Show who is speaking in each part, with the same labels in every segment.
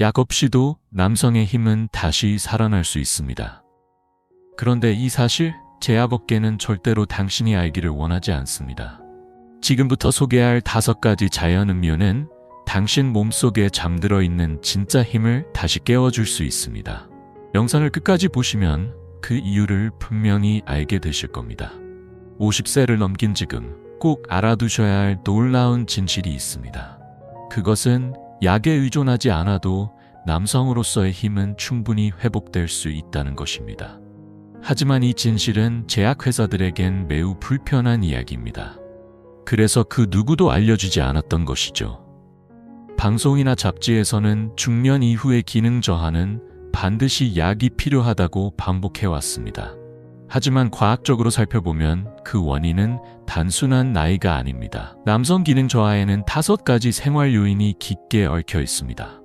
Speaker 1: 약 없이도 남성의 힘은 다시 살아날 수 있습니다. 그런데 이 사실 제약업계는 절대로 당신이 알기를 원하지 않습니다. 지금부터 소개할 다섯 가지 자연 음료는 당신 몸속에 잠들어 있는 진짜 힘을 다시 깨워줄 수 있습니다. 영상을 끝까지 보시면 그 이유를 분명히 알게 되실 겁니다. 50세를 넘긴 지금 꼭 알아두셔야 할 놀라운 진실이 있습니다. 그것은 약에 의존하지 않아도 남성으로서의 힘은 충분히 회복될 수 있다는 것입니다. 하지만 이 진실은 제약회사들에겐 매우 불편한 이야기입니다. 그래서 그 누구도 알려주지 않았던 것이죠. 방송이나 잡지에서는 중년 이후의 기능 저하는 반드시 약이 필요하다고 반복해왔습니다. 하지만 과학적으로 살펴보면 그 원인은 단순한 나이가 아닙니다. 남성 기능 저하에는 다섯 가지 생활 요인이 깊게 얽혀 있습니다.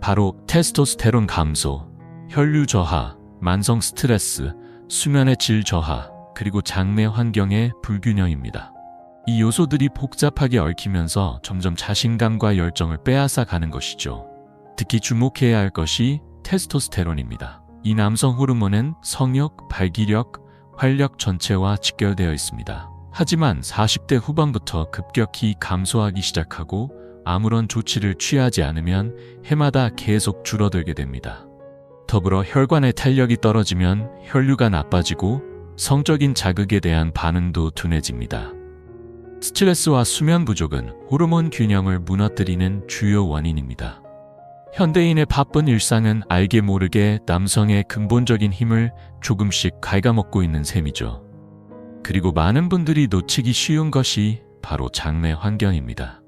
Speaker 1: 바로 테스토스테론 감소, 혈류 저하, 만성 스트레스, 수면의 질 저하, 그리고 장내 환경의 불균형입니다. 이 요소들이 복잡하게 얽히면서 점점 자신감과 열정을 빼앗아 가는 것이죠. 특히 주목해야 할 것이 테스토스테론입니다. 이 남성 호르몬은 성욕, 발기력, 활력 전체와 직결되어 있습니다. 하지만 40대 후반부터 급격히 감소하기 시작하고 아무런 조치를 취하지 않으면 해마다 계속 줄어들게 됩니다. 더불어 혈관의 탄력이 떨어지면 혈류가 나빠지고 성적인 자극에 대한 반응도 둔해집니다. 스트레스와 수면 부족은 호르몬 균형을 무너뜨리는 주요 원인입니다. 현대인의 바쁜 일상은 알게 모르게 남성의 근본적인 힘을 조금씩 갉아먹고 있는 셈이죠. 그리고 많은 분들이 놓치기 쉬운 것이 바로 장내 환경입니다.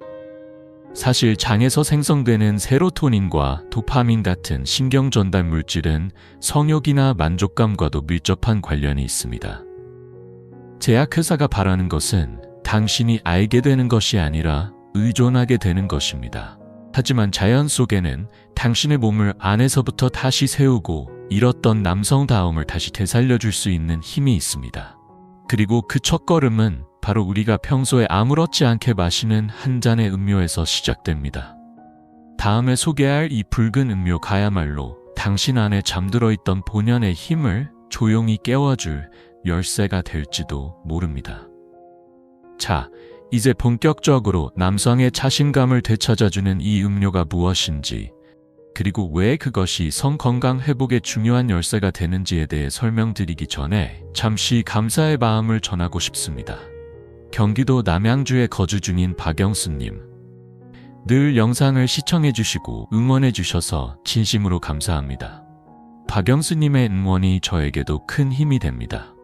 Speaker 1: 사실 장에서 생성되는 세로토닌과 도파민 같은 신경 전달 물질은 성욕이나 만족감과도 밀접한 관련이 있습니다. 제약회사가 바라는 것은 당신이 알게 되는 것이 아니라 의존하게 되는 것입니다. 하지만 자연 속에는 당신의 몸을 안에서부터 다시 세우고 잃었던 남성다움을 다시 되살려줄 수 있는 힘이 있습니다. 그리고 그 첫걸음은 바로 우리가 평소에 아무렇지 않게 마시는 한 잔의 음료에서 시작됩니다. 다음에 소개할 이 붉은 음료 가야말로 당신 안에 잠들어 있던 본연의 힘을 조용히 깨워줄 열쇠가 될지도 모릅니다. 자, 이제 본격적으로 남성의 자신감을 되찾아주는 이 음료가 무엇인지, 그리고 왜 그것이 성 건강 회복에 중요한 열쇠가 되는지에 대해 설명드리기 전에 잠시 감사의 마음을 전하고 싶습니다. 경기도 남양주에 거주 중인 박영수님. 늘 영상을 시청해주시고 응원해주셔서 진심으로 감사합니다. 박영수님의 응원이 저에게도 큰 힘이 됩니다.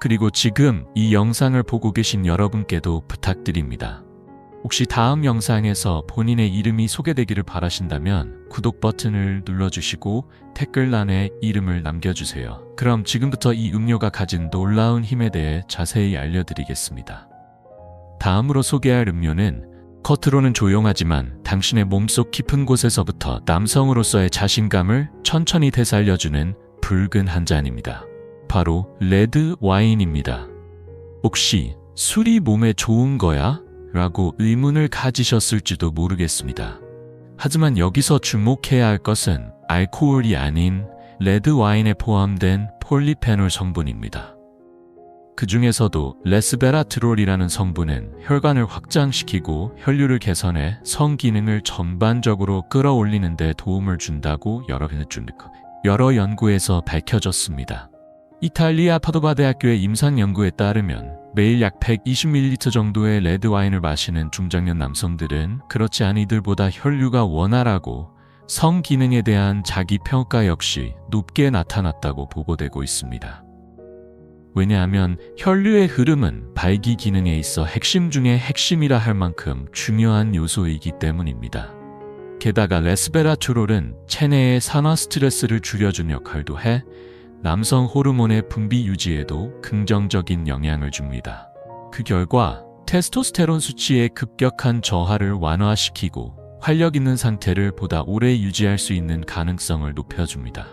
Speaker 1: 그리고 지금 이 영상을 보고 계신 여러분께도 부탁드립니다. 혹시 다음 영상에서 본인의 이름이 소개되기를 바라신다면 구독 버튼을 눌러주시고 댓글란에 이름을 남겨주세요. 그럼 지금부터 이 음료가 가진 놀라운 힘에 대해 자세히 알려드리겠습니다. 다음으로 소개할 음료는 겉으로는 조용하지만 당신의 몸속 깊은 곳에서부터 남성으로서의 자신감을 천천히 되살려주는 붉은 한 잔입니다. 바로 레드 와인입니다. 혹시 술이 몸에 좋은 거야? 라고 의문을 가지셨을지도 모르겠습니다. 하지만 여기서 주목해야 할 것은 알코올이 아닌 레드 와인에 포함된 폴리페놀 성분입니다. 그 중에서도 레스베라트롤이라는 성분은 혈관을 확장시키고 혈류를 개선해 성 기능을 전반적으로 끌어올리는 데 도움을 준다고 여러, 여러 연구에서 밝혀졌습니다. 이탈리아 파도바 대학교의 임상 연구에 따르면 매일 약 120ml 정도의 레드와인을 마시는 중장년 남성들은 그렇지 않은 이들보다 혈류가 원활하고 성 기능에 대한 자기 평가 역시 높게 나타났다고 보고되고 있습니다. 왜냐하면 혈류의 흐름은 발기 기능에 있어 핵심 중의 핵심이라 할 만큼 중요한 요소이기 때문입니다. 게다가 레스베라트롤은 체내의 산화 스트레스를 줄여준 역할도 해 남성 호르몬의 분비 유지에도 긍정적인 영향을 줍니다. 그 결과 테스토스테론 수치의 급격한 저하를 완화시키고 활력 있는 상태를 보다 오래 유지할 수 있는 가능성을 높여줍니다.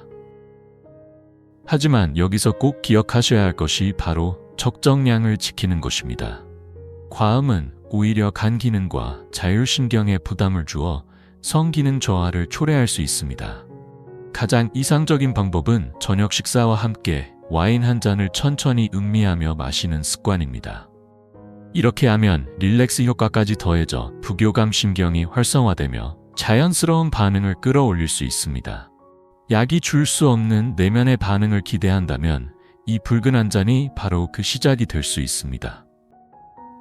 Speaker 1: 하지만 여기서 꼭 기억하셔야 할 것이 바로 적정량을 지키는 것입니다. 과음은 오히려 간 기능과 자율신경에 부담을 주어 성기능 저하를 초래할 수 있습니다. 가장 이상적인 방법은 저녁 식사와 함께 와인 한 잔을 천천히 음미하며 마시는 습관입니다. 이렇게 하면 릴렉스 효과까지 더해져 부교감 신경이 활성화되며 자연스러운 반응을 끌어올릴 수 있습니다. 약이 줄 수 없는 내면의 반응을 기대한다면 이 붉은 한 잔이 바로 그 시작이 될 수 있습니다.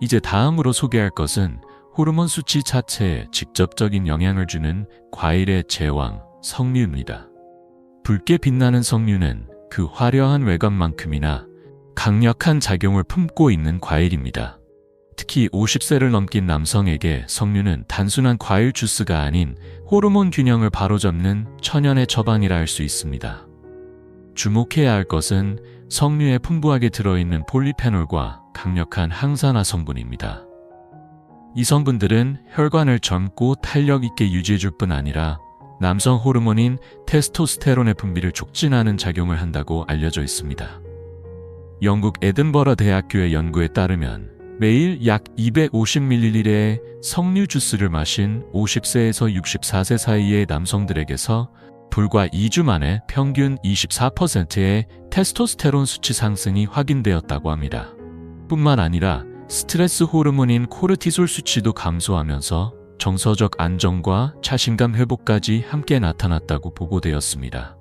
Speaker 1: 이제 다음으로 소개할 것은 호르몬 수치 자체에 직접적인 영향을 주는 과일의 제왕, 석류입니다. 붉게 빛나는 석류는 그 화려한 외관만큼이나 강력한 작용을 품고 있는 과일입니다. 특히 50세를 넘긴 남성에게 석류는 단순한 과일 주스가 아닌 호르몬 균형을 바로잡는 천연의 처방이라 할 수 있습니다. 주목해야 할 것은 석류에 풍부하게 들어있는 폴리페놀과 강력한 항산화 성분입니다. 이 성분들은 혈관을 젊고 탄력 있게 유지해줄 뿐 아니라 남성 호르몬인 테스토스테론의 분비를 촉진하는 작용을 한다고 알려져 있습니다. 영국 에든버러 대학교의 연구에 따르면 매일 약 250ml의 석류 주스를 마신 50세에서 64세 사이의 남성들에게서 불과 2주 만에 평균 24%의 테스토스테론 수치 상승이 확인되었다고 합니다. 뿐만 아니라 스트레스 호르몬인 코르티솔 수치도 감소하면서 정서적 안정과 자신감 회복까지 함께 나타났다고 보고되었습니다.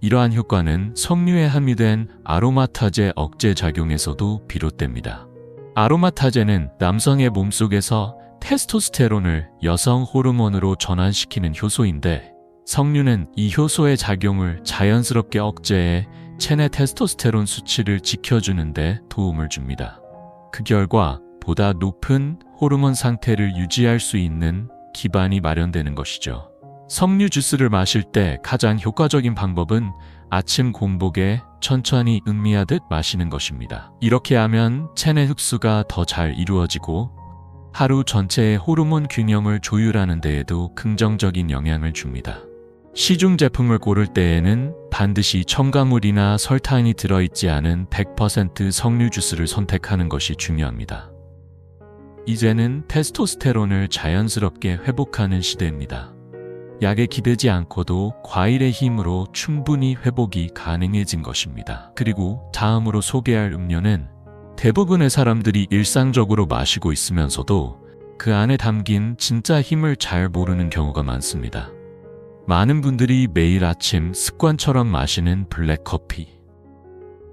Speaker 1: 이러한 효과는 석류에 함유된 아로마타제 억제 작용에서도 비롯됩니다. 아로마타제는 남성의 몸속에서 테스토스테론을 여성 호르몬으로 전환시키는 효소인데 석류는 이 효소의 작용을 자연스럽게 억제해 체내 테스토스테론 수치를 지켜주는 데 도움을 줍니다. 그 결과 보다 높은 호르몬 상태를 유지할 수 있는 기반이 마련되는 것이죠. 석류 주스를 마실 때 가장 효과적인 방법은 아침 공복에 천천히 음미하듯 마시는 것입니다. 이렇게 하면 체내 흡수가 더 잘 이루어지고 하루 전체의 호르몬 균형을 조율하는 데에도 긍정적인 영향을 줍니다. 시중 제품을 고를 때에는 반드시 첨가물이나 설탕이 들어있지 않은 100% 석류 주스를 선택하는 것이 중요합니다. 이제는 테스토스테론을 자연스럽게 회복하는 시대입니다. 약에 기대지 않고도 과일의 힘으로 충분히 회복이 가능해진 것입니다. 그리고 다음으로 소개할 음료는 대부분의 사람들이 일상적으로 마시고 있으면서도 그 안에 담긴 진짜 힘을 잘 모르는 경우가 많습니다. 많은 분들이 매일 아침 습관처럼 마시는 블랙커피.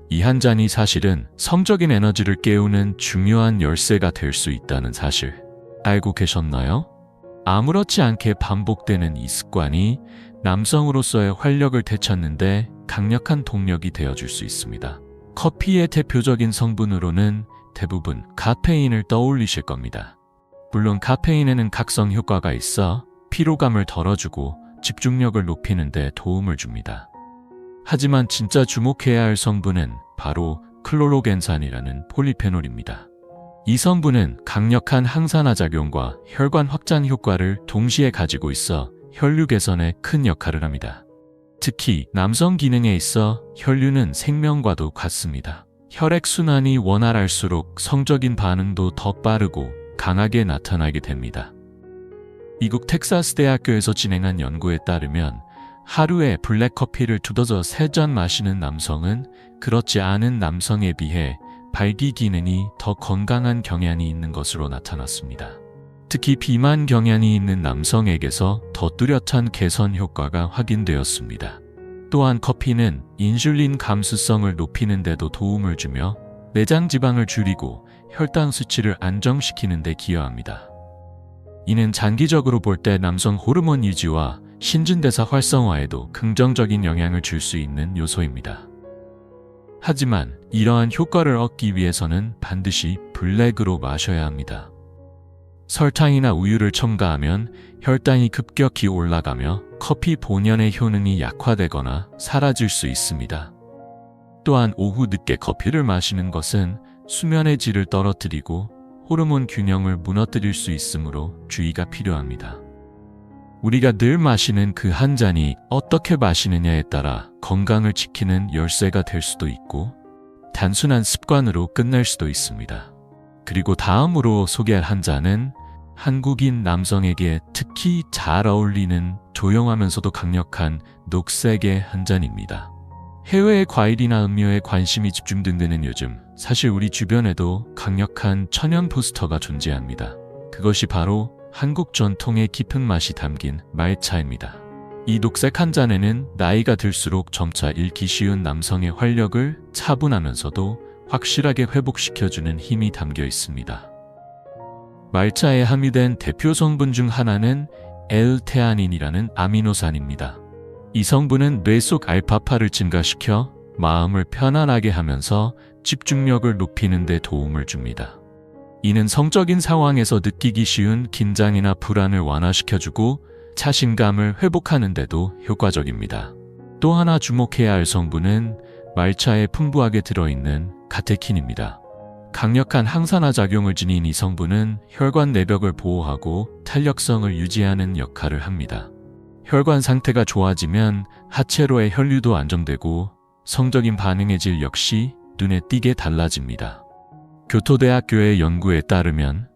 Speaker 1: 이 한 잔이 사실은 성적인 에너지를 깨우는 중요한 열쇠가 될 수 있다는 사실 알고 계셨나요? 아무렇지 않게 반복되는 이 습관이 남성으로서의 활력을 되찾는데 강력한 동력이 되어줄 수 있습니다. 커피의 대표적인 성분으로는 대부분 카페인을 떠올리실 겁니다. 물론 카페인에는 각성 효과가 있어 피로감을 덜어주고 집중력을 높이는 데 도움을 줍니다. 하지만 진짜 주목해야 할 성분은 바로 클로로겐산이라는 폴리페놀입니다. 이 성분은 강력한 항산화 작용과 혈관 확장 효과를 동시에 가지고 있어 혈류 개선에 큰 역할을 합니다. 특히 남성 기능에 있어 혈류는 생명과도 같습니다. 혈액순환이 원활할수록 성적인 반응도 더 빠르고 강하게 나타나게 됩니다. 미국 텍사스 대학교에서 진행한 연구에 따르면 하루에 블랙커피를 두더져 세 잔 마시는 남성은 그렇지 않은 남성에 비해 발기 기능이 더 건강한 경향이 있는 것으로 나타났습니다. 특히 비만 경향이 있는 남성에게서 더 뚜렷한 개선 효과가 확인되었습니다. 또한 커피는 인슐린 감수성을 높이는 데도 도움을 주며 내장 지방을 줄이고 혈당 수치를 안정시키는 데 기여합니다. 이는 장기적으로 볼 때 남성 호르몬 유지와 신진대사 활성화에도 긍정적인 영향을 줄 수 있는 요소입니다. 하지만 이러한 효과를 얻기 위해서는 반드시 블랙으로 마셔야 합니다. 설탕이나 우유를 첨가하면 혈당이 급격히 올라가며 커피 본연의 효능이 약화되거나 사라질 수 있습니다. 또한 오후 늦게 커피를 마시는 것은 수면의 질을 떨어뜨리고 호르몬 균형을 무너뜨릴 수 있으므로 주의가 필요합니다. 우리가 늘 마시는 그 한 잔이 어떻게 마시느냐에 따라 건강을 지키는 열쇠가 될 수도 있고 단순한 습관으로 끝날 수도 있습니다. 그리고 다음으로 소개할 한 잔은 한국인 남성에게 특히 잘 어울리는 조용하면서도 강력한 녹색의 한 잔입니다. 해외의 과일이나 음료에 관심이 집중된 데는 요즘 사실 우리 주변에도 강력한 천연 부스터가 존재합니다. 그것이 바로 한국 전통의 깊은 맛이 담긴 말차입니다. 이 녹색 한 잔에는 나이가 들수록 점차 잃기 쉬운 남성의 활력을 차분하면서도 확실하게 회복시켜주는 힘이 담겨 있습니다. 말차에 함유된 대표 성분 중 하나는 엘테아닌이라는 아미노산입니다. 이 성분은 뇌 속 알파파를 증가시켜 마음을 편안하게 하면서 집중력을 높이는 데 도움을 줍니다. 이는 성적인 상황에서 느끼기 쉬운 긴장이나 불안을 완화시켜주고 자신감을 회복하는 데도 효과적입니다. 또 하나 주목해야 할 성분은 말차에 풍부하게 들어있는 카테킨입니다. 강력한 항산화 작용을 지닌 이 성분은 혈관 내벽을 보호하고 탄력성을 유지하는 역할을 합니다. 혈관 상태가 좋아지면 하체로의 혈류도 안정되고 성적인 반응의 질 역시 눈에 띄게 달라집니다. 교토대학교의 연구에 따르면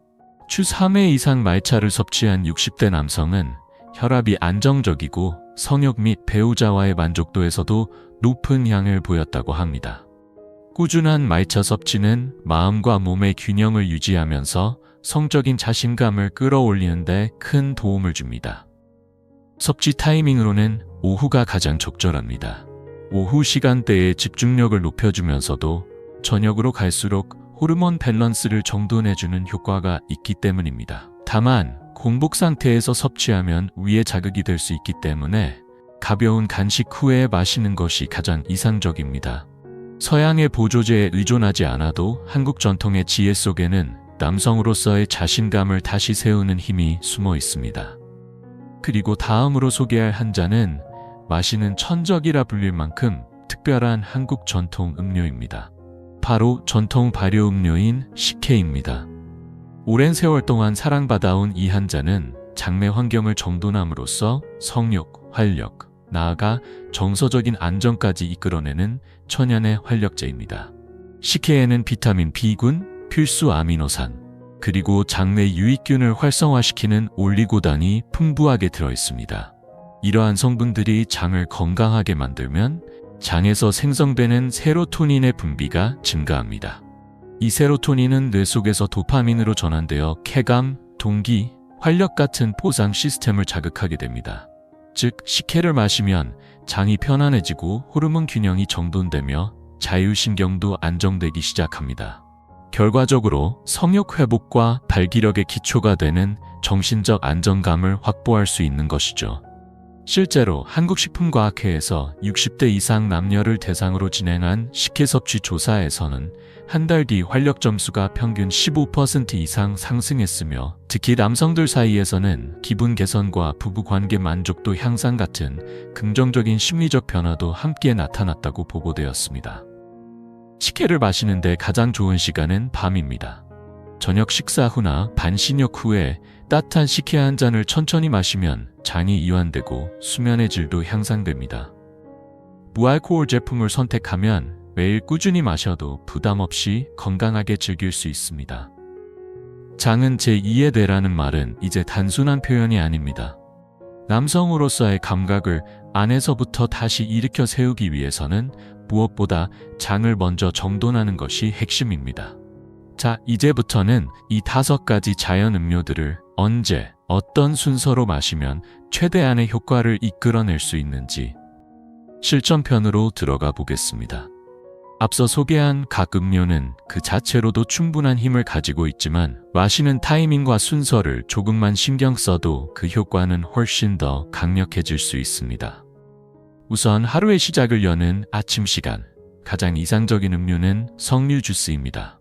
Speaker 1: 주 3회 이상 말차를 섭취한 60대 남성은 혈압이 안정적이고 성욕 및 배우자와의 만족도에서도 높은 향을 보였다고 합니다. 꾸준한 말차 섭취는 마음과 몸의 균형을 유지하면서 성적인 자신감을 끌어올리는데 큰 도움을 줍니다. 섭취 타이밍으로는 오후가 가장 적절합니다. 오후 시간대에 집중력을 높여주면서도 저녁으로 갈수록 호르몬 밸런스를 정돈해주는 효과가 있기 때문입니다. 다만 공복 상태에서 섭취하면 위에 자극이 될 수 있기 때문에 가벼운 간식 후에 마시는 것이 가장 이상적입니다. 서양의 보조제에 의존하지 않아도 한국 전통의 지혜 속에는 남성으로서의 자신감을 다시 세우는 힘이 숨어 있습니다. 그리고 다음으로 소개할 한 잔은 마시는 천적이라 불릴 만큼 특별한 한국 전통 음료입니다. 바로 전통 발효 음료인 식혜입니다. 오랜 세월 동안 사랑받아온 이한 잔은 장내 환경을 정돈함으로써 성욕, 활력, 나아가 정서적인 안정까지 이끌어내는 천연의 활력제입니다. 식혜에는 비타민 B군, 필수 아미노산, 그리고 장내 유익균을 활성화시키는 올리고당이 풍부하게 들어있습니다. 이러한 성분들이 장을 건강하게 만들면 장에서 생성되는 세로토닌의 분비가 증가합니다. 이 세로토닌은 뇌 속에서 도파민으로 전환되어 쾌감, 동기, 활력 같은 보상 시스템을 자극하게 됩니다. 즉, 식혜를 마시면 장이 편안해지고 호르몬 균형이 정돈되며 자율신경도 안정되기 시작합니다. 결과적으로 성욕 회복과 발기력의 기초가 되는 정신적 안정감을 확보할 수 있는 것이죠. 실제로 한국식품과학회에서 60대 이상 남녀를 대상으로 진행한 식혜 섭취 조사에서는 한 달 뒤 활력 점수가 평균 15% 이상 상승했으며 특히 남성들 사이에서는 기분 개선과 부부 관계 만족도 향상 같은 긍정적인 심리적 변화도 함께 나타났다고 보고되었습니다. 식혜를 마시는데 가장 좋은 시간은 밤입니다. 저녁 식사 후나 반신욕 후에 따뜻한 식혜 한 잔을 천천히 마시면 장이 이완되고 수면의 질도 향상됩니다. 무알코올 제품을 선택하면 매일 꾸준히 마셔도 부담 없이 건강하게 즐길 수 있습니다. 장은 제2의 뇌라는 말은 이제 단순한 표현이 아닙니다. 남성으로서의 감각을 안에서부터 다시 일으켜 세우기 위해서는 무엇보다 장을 먼저 정돈하는 것이 핵심입니다. 자, 이제부터는 이 다섯 가지 자연 음료들을 언제, 어떤 순서로 마시면 최대한의 효과를 이끌어낼 수 있는지 실전편으로 들어가 보겠습니다. 앞서 소개한 각 음료는 그 자체로도 충분한 힘을 가지고 있지만 마시는 타이밍과 순서를 조금만 신경 써도 그 효과는 훨씬 더 강력해질 수 있습니다. 우선 하루의 시작을 여는 아침 시간. 가장 이상적인 음료는 석류 주스입니다.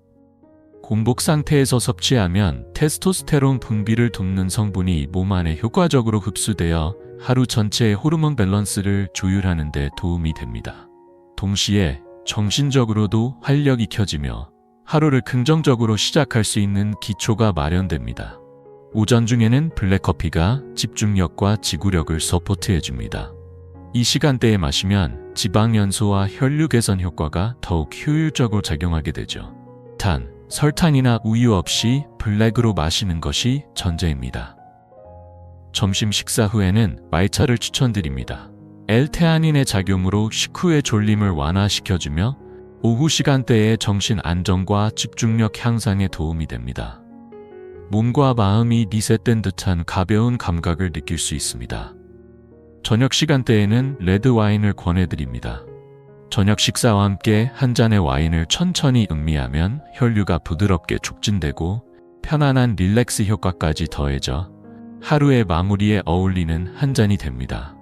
Speaker 1: 공복 상태에서 섭취하면 테스토스테론 분비를 돕는 성분이 몸 안에 효과적으로 흡수되어 하루 전체의 호르몬 밸런스를 조율하는 데 도움이 됩니다. 동시에 정신적으로도 활력이 켜지며 하루를 긍정적으로 시작할 수 있는 기초가 마련됩니다. 오전 중에는 블랙커피가 집중력과 지구력을 서포트해줍니다. 이 시간대에 마시면 지방 연소와 혈류 개선 효과가 더욱 효율적으로 작용하게 되죠. 단, 설탕이나 우유 없이 블랙으로 마시는 것이 전제입니다. 점심 식사 후에는 말차를 추천드립니다. L테아닌의 작용으로 식후의 졸림을 완화시켜주며 오후 시간대의 정신 안정과 집중력 향상에 도움이 됩니다. 몸과 마음이 리셋된 듯한 가벼운 감각을 느낄 수 있습니다. 저녁 시간대에는 레드 와인을 권해드립니다. 저녁 식사와 함께 한 잔의 와인을 천천히 음미하면 혈류가 부드럽게 촉진되고 편안한 릴렉스 효과까지 더해져 하루의 마무리에 어울리는 한 잔이 됩니다.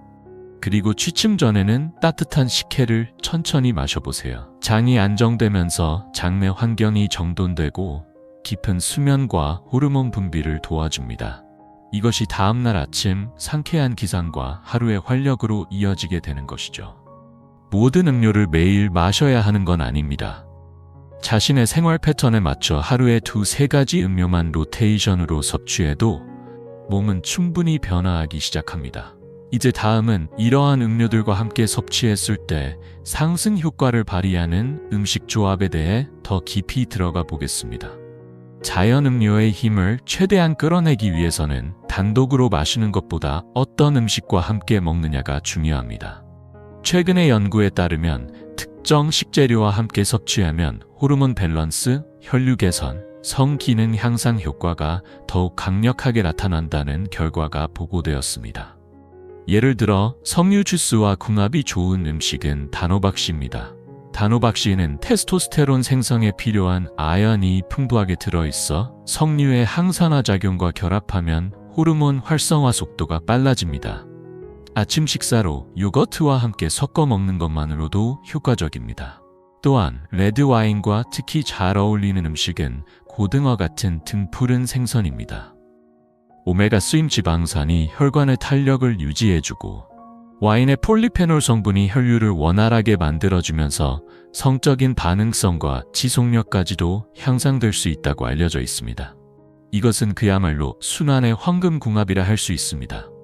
Speaker 1: 그리고 취침 전에는 따뜻한 식혜를 천천히 마셔보세요. 장이 안정되면서 장내 환경이 정돈되고 깊은 수면과 호르몬 분비를 도와줍니다. 이것이 다음날 아침 상쾌한 기상과 하루의 활력으로 이어지게 되는 것이죠. 모든 음료를 매일 마셔야 하는 건 아닙니다. 자신의 생활 패턴에 맞춰 하루에 두세 가지 음료만 로테이션으로 섭취해도 몸은 충분히 변화하기 시작합니다. 이제 다음은 이러한 음료들과 함께 섭취했을 때 상승 효과를 발휘하는 음식 조합에 대해 더 깊이 들어가 보겠습니다. 자연 음료의 힘을 최대한 끌어내기 위해서는 단독으로 마시는 것보다 어떤 음식과 함께 먹느냐가 중요합니다. 최근의 연구에 따르면 특정 식재료와 함께 섭취하면 호르몬 밸런스, 혈류 개선, 성 기능 향상 효과가 더욱 강력하게 나타난다는 결과가 보고되었습니다. 예를 들어 석류 주스와 궁합이 좋은 음식은 단호박씨입니다. 단호박씨에는 테스토스테론 생성에 필요한 아연이 풍부하게 들어있어 석류의 항산화 작용과 결합하면 호르몬 활성화 속도가 빨라집니다. 아침 식사로 요거트와 함께 섞어 먹는 것만으로도 효과적입니다. 또한 레드 와인과 특히 잘 어울리는 음식은 고등어 같은 등푸른 생선입니다. 오메가 쓰임 지방산이 혈관의 탄력을 유지해주고 와인의 폴리페놀 성분이 혈류를 원활하게 만들어주면서 성적인 반응성과 지속력까지도 향상될 수 있다고 알려져 있습니다. 이것은 그야말로 순환의 황금궁합이라 할 수 있습니다.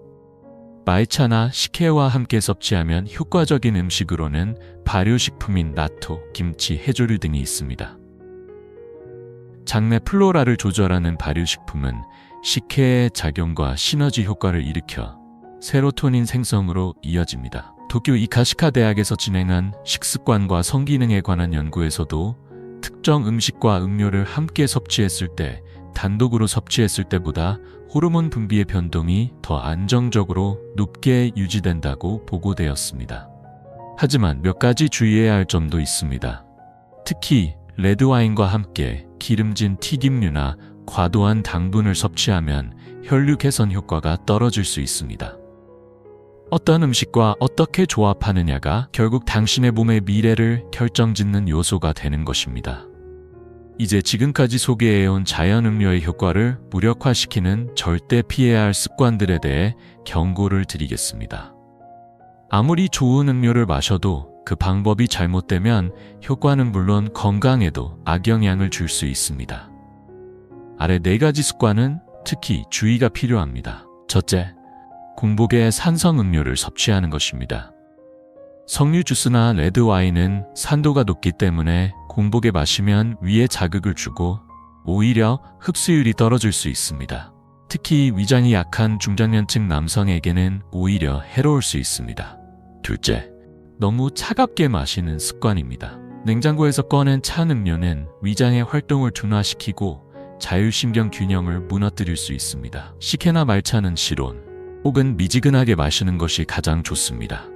Speaker 1: 마이차나 식혜와 함께 섭취하면 효과적인 음식으로는 발효식품인 나토, 김치, 해조류 등이 있습니다. 장내 플로라를 조절하는 발효식품은 식혜의 작용과 시너지 효과를 일으켜 세로토닌 생성으로 이어집니다. 도쿄 이카시카 대학에서 진행한 식습관과 성기능에 관한 연구에서도 특정 음식과 음료를 함께 섭취했을 때 단독으로 섭취했을 때보다 호르몬 분비의 변동이 더 안정적으로 높게 유지된다고 보고되었습니다. 하지만 몇 가지 주의해야 할 점도 있습니다. 특히 레드와인과 함께 기름진 튀김류나 과도한 당분을 섭취하면 혈류 개선 효과가 떨어질 수 있습니다. 어떤 음식과 어떻게 조합하느냐가 결국 당신의 몸의 미래를 결정짓는 요소가 되는 것입니다. 이제 지금까지 소개해온 자연 음료의 효과를 무력화시키는 절대 피해야 할 습관들에 대해 경고를 드리겠습니다. 아무리 좋은 음료를 마셔도 그 방법이 잘못되면 효과는 물론 건강에도 악영향을 줄 수 있습니다. 아래 네 가지 습관은 특히 주의가 필요합니다. 첫째, 공복에 산성 음료를 섭취하는 것입니다. 석류 주스나 레드 와인은 산도가 높기 때문에 공복에 마시면 위에 자극을 주고 오히려 흡수율이 떨어질 수 있습니다. 특히 위장이 약한 중장년층 남성에게는 오히려 해로울 수 있습니다. 둘째, 너무 차갑게 마시는 습관입니다. 냉장고에서 꺼낸 찬 음료는 위장의 활동을 둔화시키고 자율신경 균형을 무너뜨릴 수 있습니다. 식혜나 말차는 실온, 혹은 미지근하게 마시는 것이 가장 좋습니다.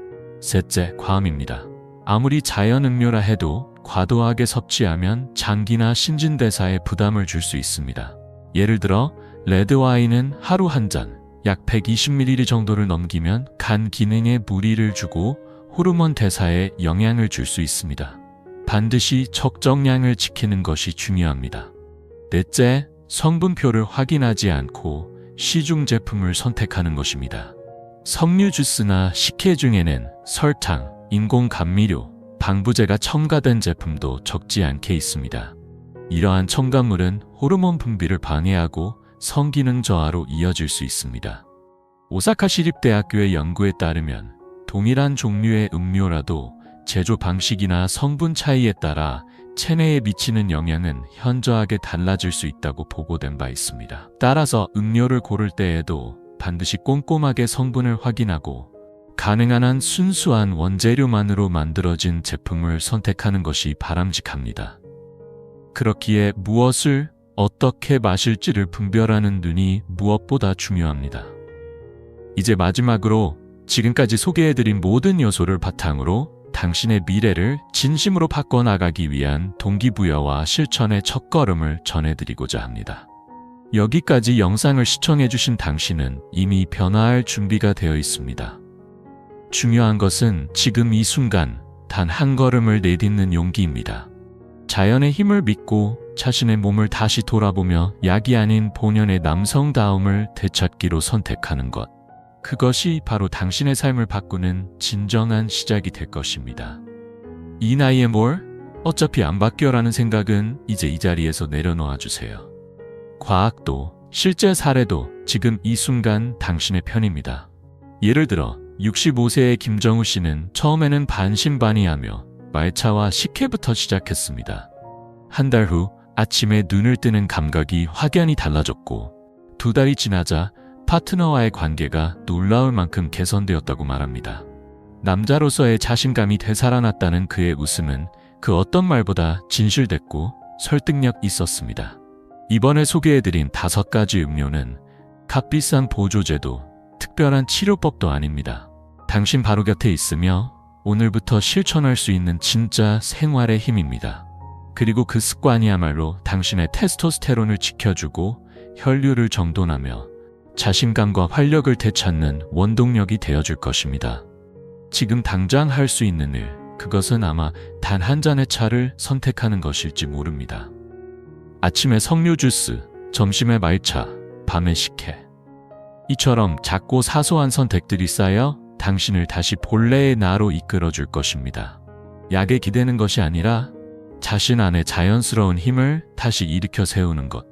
Speaker 1: 셋째, 과음입니다. 아무리 자연 음료라 해도 과도하게 섭취하면 장기나 신진대사에 부담을 줄 수 있습니다. 예를 들어 레드와인은 하루 한 잔, 약 120ml 정도를 넘기면 간 기능에 무리를 주고 호르몬 대사에 영향을 줄 수 있습니다. 반드시 적정량을 지키는 것이 중요합니다. 넷째, 성분표를 확인하지 않고 시중 제품을 선택하는 것입니다. 석류 주스나 식혜 중에는 설탕, 인공 감미료, 방부제가 첨가된 제품도 적지 않게 있습니다. 이러한 첨가물은 호르몬 분비를 방해하고 성기능 저하로 이어질 수 있습니다. 오사카 시립대학교의 연구에 따르면 동일한 종류의 음료라도 제조 방식이나 성분 차이에 따라 체내에 미치는 영향은 현저하게 달라질 수 있다고 보고된 바 있습니다. 따라서 음료를 고를 때에도 반드시 꼼꼼하게 성분을 확인하고 가능한 한 순수한 원재료만으로 만들어진 제품을 선택하는 것이 바람직합니다. 그렇기에 무엇을 어떻게 마실지를 분별하는 눈이 무엇보다 중요합니다. 이제 마지막으로 지금까지 소개해드린 모든 요소를 바탕으로 당신의 미래를 진심으로 바꿔나가기 위한 동기부여와 실천의 첫걸음을 전해드리고자 합니다. 여기까지 영상을 시청해주신 당신은 이미 변화할 준비가 되어 있습니다. 중요한 것은 지금 이 순간 단 한 걸음을 내딛는 용기입니다. 자연의 힘을 믿고 자신의 몸을 다시 돌아보며 약이 아닌 본연의 남성다움을 되찾기로 선택하는 것. 그것이 바로 당신의 삶을 바꾸는 진정한 시작이 될 것입니다. 이 나이에 뭘? 어차피 안 바뀌어라는 생각은 이제 이 자리에서 내려놓아 주세요. 과학도 실제 사례도 지금 이 순간 당신의 편입니다. 예를 들어 65세의 김정우 씨는 처음에는 반신반의하며 말차와 식혜부터 시작했습니다. 한 달 후 아침에 눈을 뜨는 감각이 확연히 달라졌고 두 달이 지나자 파트너와의 관계가 놀라울 만큼 개선되었다고 말합니다. 남자로서의 자신감이 되살아났다는 그의 웃음은 그 어떤 말보다 진실됐고 설득력 있었습니다. 이번에 소개해드린 다섯 가지 음료는 값비싼 보조제도 특별한 치료법도 아닙니다. 당신 바로 곁에 있으며 오늘부터 실천할 수 있는 진짜 생활의 힘입니다. 그리고 그 습관이야말로 당신의 테스토스테론을 지켜주고 혈류를 정돈하며 자신감과 활력을 되찾는 원동력이 되어줄 것입니다. 지금 당장 할 수 있는 일, 그것은 아마 단 한 잔의 차를 선택하는 것일지 모릅니다. 아침에 석류 주스, 점심에 말차, 밤에 식혜. 이처럼 작고 사소한 선택들이 쌓여 당신을 다시 본래의 나로 이끌어 줄 것입니다. 약에 기대는 것이 아니라 자신 안의 자연스러운 힘을 다시 일으켜 세우는 것.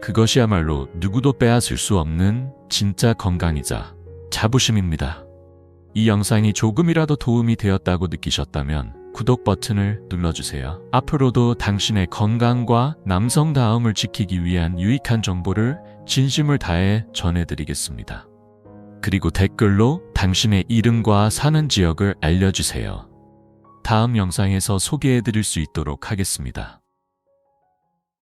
Speaker 1: 그것이야말로 누구도 빼앗을 수 없는 진짜 건강이자 자부심입니다. 이 영상이 조금이라도 도움이 되었다고 느끼셨다면 구독 버튼을 눌러주세요. 앞으로도 당신의 건강과 남성다움을 지키기 위한 유익한 정보를 진심을 다해 전해드리겠습니다. 그리고 댓글로 당신의 이름과 사는 지역을 알려주세요. 다음 영상에서 소개해드릴 수 있도록 하겠습니다.